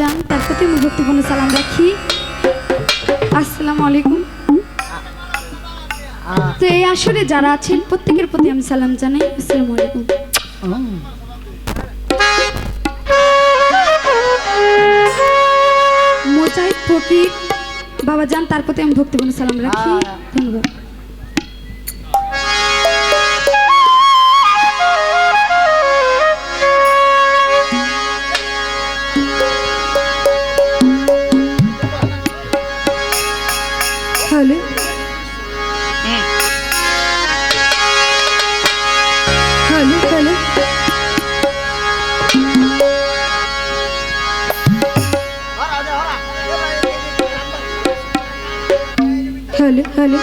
যান তার প্রতি সালাম রাখি। আসসালামু আলাইকুম। তো এই আসরে যারা আছেন, প্রত্যেকের প্রতি আমি সালাম জানাই। আসসালামু আলাইকুম। মোজাহিদ ফকির বাবা যান তার প্রতি আমি ভক্তিপূর্ণ সালাম রাখি। ধন্যবাদ। हल हल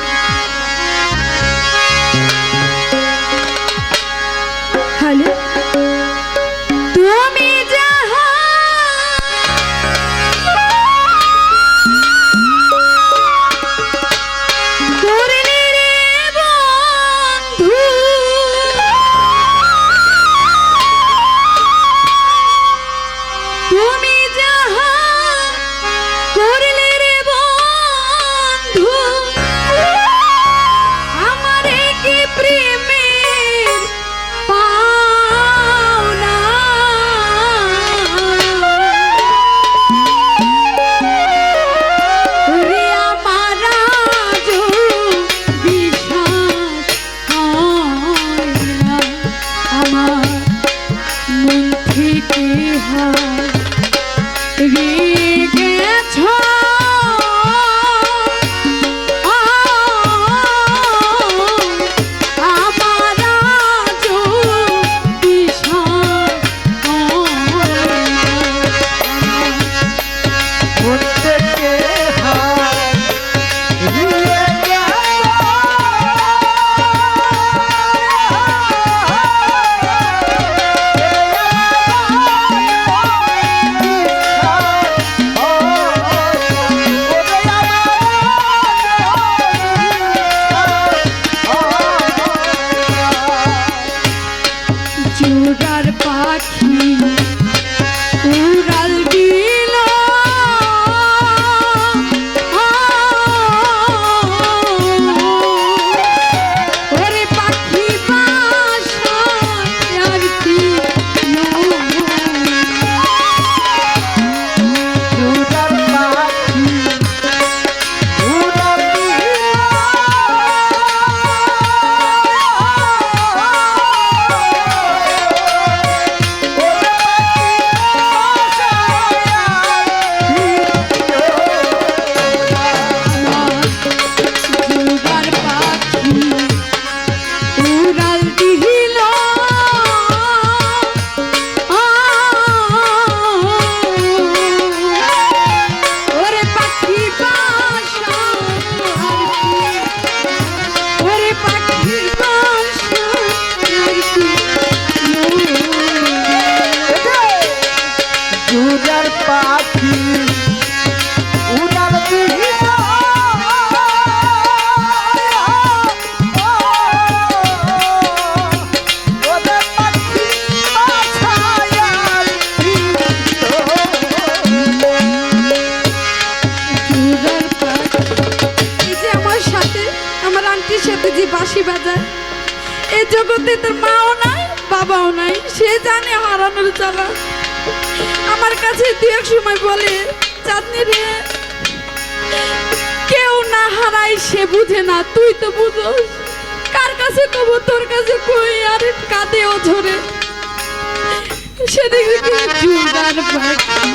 এই তোর মাও নাই, বাবাও নাই, সে জানে হারানোর জ্বালা। আমার কাছে দু এক সময় বলে, চাঁদনি রে, কেউ না হারায় সে বুঝে না, তুই তো বুঝোস। কার কাছে কব, তোর কাছে কই, আর কাঁদে ও ঝরে সেদিকে চূড়ার পাখি